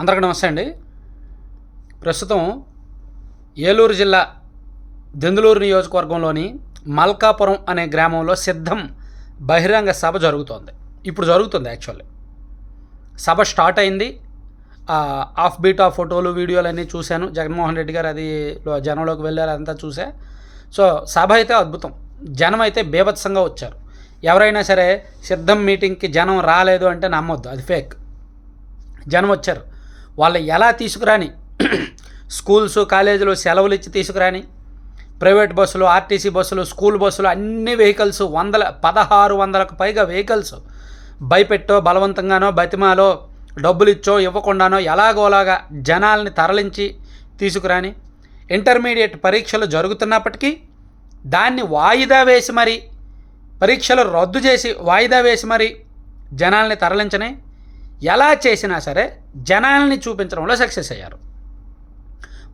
అందరికీ నమస్తే అండి. ప్రస్తుతం ఏలూరు జిల్లా దెందులూరు నియోజకవర్గంలోని మల్కాపురం అనే గ్రామంలో సిద్ధం బహిరంగ సభ జరుగుతోంది. ఇప్పుడు జరుగుతుంది యాక్చువల్లీ సభ స్టార్ట్ అయింది. ఆఫ్ బీట్ ఆఫ్ ఫోటోలు వీడియోలు అన్నీ చూశాను. జగన్మోహన్ రెడ్డి గారు అది జనంలోకి వెళ్ళారు అంతా చూసా. సో సభ అయితే అద్భుతం. జనం అయితే బీభత్సంగా వచ్చారు. ఎవరైనా సరే సిద్ధం మీటింగ్కి జనం రాలేదు అంటే నమ్మొద్దు. అది ఫేక్ జనం వచ్చారు. వాళ్ళు ఎలా తీసుకురాని? స్కూల్స్ కాలేజీలు సెలవులు ఇచ్చి తీసుకురాని? ప్రైవేట్ బస్సులు ఆర్టీసీ బస్సులు స్కూల్ బస్సులు అన్ని వెహికల్స్ వందల పదహారు వందలకు పైగా వెహికల్స్ భయపెట్టో బలవంతంగానో బతిమాలో డబ్బులు ఇచ్చో ఇవ్వకుండానో ఎలాగోలాగా జనాల్ని తరలించి తీసుకురాని? ఇంటర్మీడియట్ పరీక్షలు జరుగుతున్నప్పటికీ దాన్ని వాయిదా వేసి మరి పరీక్షలు రద్దు చేసి వాయిదా వేసి మరి జనాల్ని తరలించని? ఎలా చేసినా సరే జనాల్ని చూపించడంలో సక్సెస్ అయ్యారు.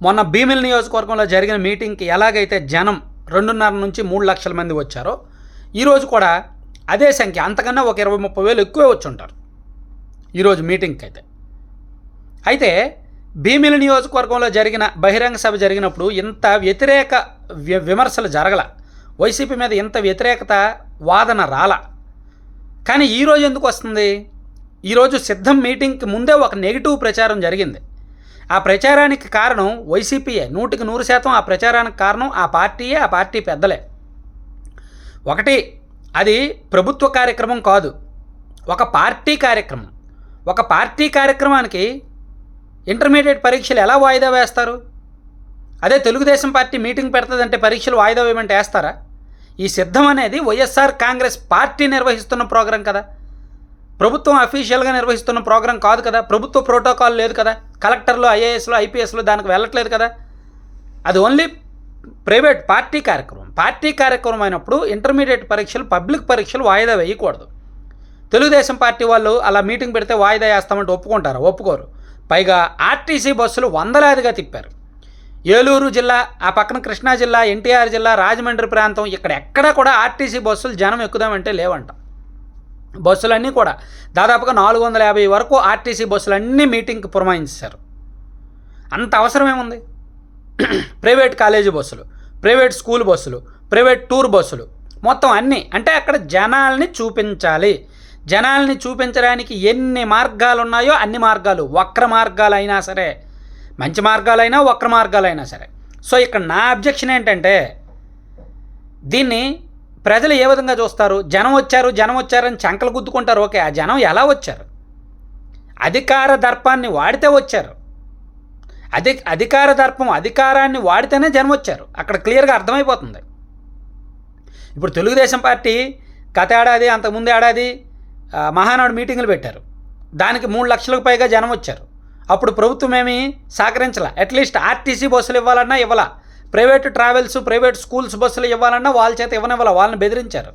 మొన్న భీమిల్ నియోజకవర్గంలో జరిగిన మీటింగ్కి ఎలాగైతే జనం రెండున్నర నుంచి మూడు లక్షల మంది వచ్చారో ఈరోజు కూడా అదే సంఖ్య అంతకన్నా ఒక ఇరవై ముప్పై వేలు ఎక్కువే వచ్చి ఉంటారు ఈరోజు మీటింగ్కి అయితే అయితే భీమిలి నియోజకవర్గంలో జరిగిన బహిరంగ సభ జరిగినప్పుడు ఇంత వ్యతిరేక విమర్శలు జరగల వైసీపీ మీద ఇంత వ్యతిరేకత వాదన రాల. కానీ ఈరోజు ఎందుకు వస్తుంది? ఈరోజు సిద్ధం మీటింగ్కి ముందే ఒక నెగిటివ్ ప్రచారం జరిగింది. ఆ ప్రచారానికి కారణం వైసీపీయే. నూటికి నూరు శాతం ఆ ప్రచారానికి కారణం ఆ పార్టీయే ఆ పార్టీ పెద్దలే. ఒకటి అది ప్రభుత్వ కార్యక్రమం కాదు. ఒక పార్టీ కార్యక్రమం. ఒక పార్టీ కార్యక్రమానికి ఇంటర్మీడియట్ పరీక్షలు ఎలా వాయిదా వేస్తారు? అదే తెలుగుదేశం పార్టీ మీటింగ్ పెడుతుందంటే పరీక్షలు వాయిదా వేయమంటే వేస్తారా? ఈ సిద్ధం అనేది వైఎస్ఆర్ కాంగ్రెస్ పార్టీ నిర్వహిస్తున్న ప్రోగ్రాం కదా. ప్రభుత్వం అఫీషియల్గా నిర్వహిస్తున్న ప్రోగ్రాం కాదు కదా. ప్రభుత్వ ప్రోటోకాల్ లేదు కదా. కలెక్టర్లు ఐఏఎస్లు ఐపీఎస్లు దానికి వెళ్ళట్లేదు కదా. అది ఓన్లీ ప్రైవేట్ పార్టీ కార్యక్రమం. పార్టీ కార్యక్రమం అయినప్పుడు ఇంటర్మీడియట్ పరీక్షలు పబ్లిక్ పరీక్షలు వాయిదా వేయకూడదు. తెలుగుదేశం పార్టీ వాళ్ళు అలా మీటింగ్ పెడితే వాయిదా వేస్తామంటే ఒప్పుకుంటారు? ఒప్పుకోరు. పైగా ఆర్టీసీ బస్సులు వందలాదిగా తిప్పారు. ఏలూరు జిల్లా ఆ పక్కన కృష్ణా జిల్లా ఎన్టీఆర్ జిల్లా రాజమండ్రి ప్రాంతం ఇక్కడ ఎక్కడా కూడా ఆర్టీసీ బస్సులు జనం ఎక్కుదామంటే లేవంట. బస్సులన్నీ కూడా దాదాపుగా నాలుగు వందల యాభై వరకు ఆర్టీసీ బస్సులన్నీ మీటింగ్కి పురమాయించారు అంత అవసరమేముంది ప్రైవేట్ కాలేజీ బస్సులు ప్రైవేట్ స్కూల్ బస్సులు ప్రైవేట్ టూర్ బస్సులు మొత్తం అన్నీ అంటే అక్కడ జనాల్ని చూపించాలి. జనాల్ని చూపించడానికి ఎన్ని మార్గాలు ఉన్నాయో అన్ని మార్గాలు వక్ర మార్గాలు అయినా సరే మంచి మార్గాలైనా వక్ర మార్గాలైనా సరే. సో ఇక్కడ నా అబ్జెక్షన్ ఏంటంటే దీన్ని ప్రజలు ఏ విధంగా చూస్తారు? జనం వచ్చారు జనం వచ్చారని చంకలు గుద్దుకుంటారు. ఓకే ఆ జనం ఎలా వచ్చారు? అధికార దర్పాన్ని వాడితే వచ్చారు. అధి అధికార దర్పం అధికారాన్ని వాడితేనే జనం వచ్చారు. అక్కడ క్లియర్గా అర్థమైపోతుంది. ఇప్పుడు తెలుగుదేశం పార్టీ గత ఏడాది అంతకుముందు ఏడాది మహానాడు మీటింగులు పెట్టారు. దానికి మూడు లక్షలకు పైగా జనం వచ్చారు. అప్పుడు ప్రభుత్వం ఏమీ సహకరించాల. అట్లీస్ట్ ఆర్టీసీ బస్సులు ఇవ్వాలన్నా ఇవ్వాలా. ప్రైవేట్ ట్రావెల్స్ ప్రైవేట్ స్కూల్స్ బస్సులు ఇవ్వాలన్నా వాళ్ళ చేత ఇవ్వనివ్వాల వాళ్ళని బెదిరించారు.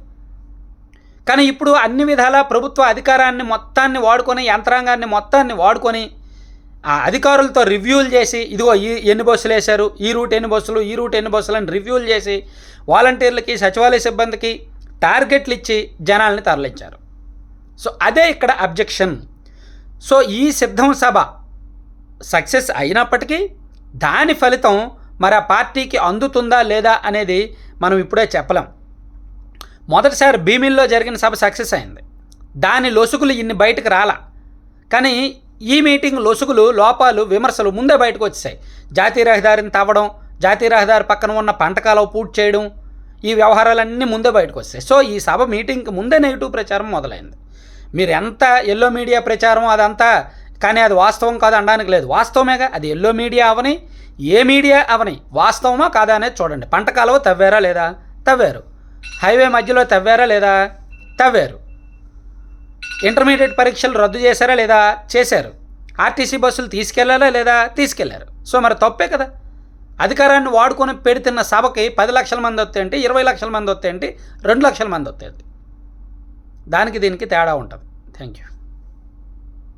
కానీ ఇప్పుడు అన్ని విధాల ప్రభుత్వ అధికారాన్ని మొత్తాన్ని వాడుకొని యంత్రాంగాన్ని మొత్తాన్ని వాడుకొని ఆ అధికారులతో రివ్యూలు చేసి ఇదిగో ఈ ఎన్ని బస్సులు వేశారు ఈ రూట్ ఎన్ని బస్సులు ఈ రూట్ ఎన్ని బస్సులు అని రివ్యూలు చేసి వాలంటీర్లకి సచివాలయ సిబ్బందికి టార్గెట్లు ఇచ్చి జనాల్ని తరలించారు. సో అదే ఇక్కడ అబ్జెక్షన్. సో ఈ సిద్ధం సభ సక్సెస్ అయినప్పటికీ దాని ఫలితం మరి ఆ పార్టీకి అందుతుందా లేదా అనేది మనం ఇప్పుడే చెప్పలేం. మొదటిసారి భీమిల్లో జరిగిన సభ సక్సెస్ అయింది. దాని లొసుగులు ఇన్ని బయటకు రాలా. కానీ ఈ మీటింగ్ లొసుగులు లోపాలు విమర్శలు ముందే బయటకు వచ్చాయి జాతీయ రహదారిని తవ్వడం జాతీయ రహదారి పక్కన ఉన్న పంటకాలవు పూర్తి చేయడం ఈ వ్యవహారాలన్నీ ముందే బయటకు వస్తాయి సో ఈ సభ మీటింగ్కి ముందే నెగిటివ్ ప్రచారం మొదలైంది. మీరు ఎంత ఎల్లో మీడియా ప్రచారం అదంతా కానీ అది వాస్తవం కాదు అనడానికి లేదు. వాస్తవమేగా అది ఎల్లో మీడియా అవని ఏ మీడియా అవని వాస్తవమా కాదా అనేది చూడండి. పంట కాలువ తవ్వారా లేదా? తవ్వారు. హైవే మధ్యలో తవ్వారా లేదా? తవ్వారు. ఇంటర్మీడియట్ పరీక్షలు రద్దు చేశారా లేదా? చేశారు. ఆర్టీసీ బస్సులు తీసుకెళ్ళారా లేదా? తీసుకెళ్ళారు. సో మరి తప్పే కదా. అధికారాన్ని వాడుకొని పెడుతున్న సభకి పది లక్షల మంది వస్తాయంటే ఇరవై లక్షల మంది వస్తాయంటే రెండు లక్షల మంది వస్తాయండి దానికి దీనికి తేడా ఉంటుంది. Thank you.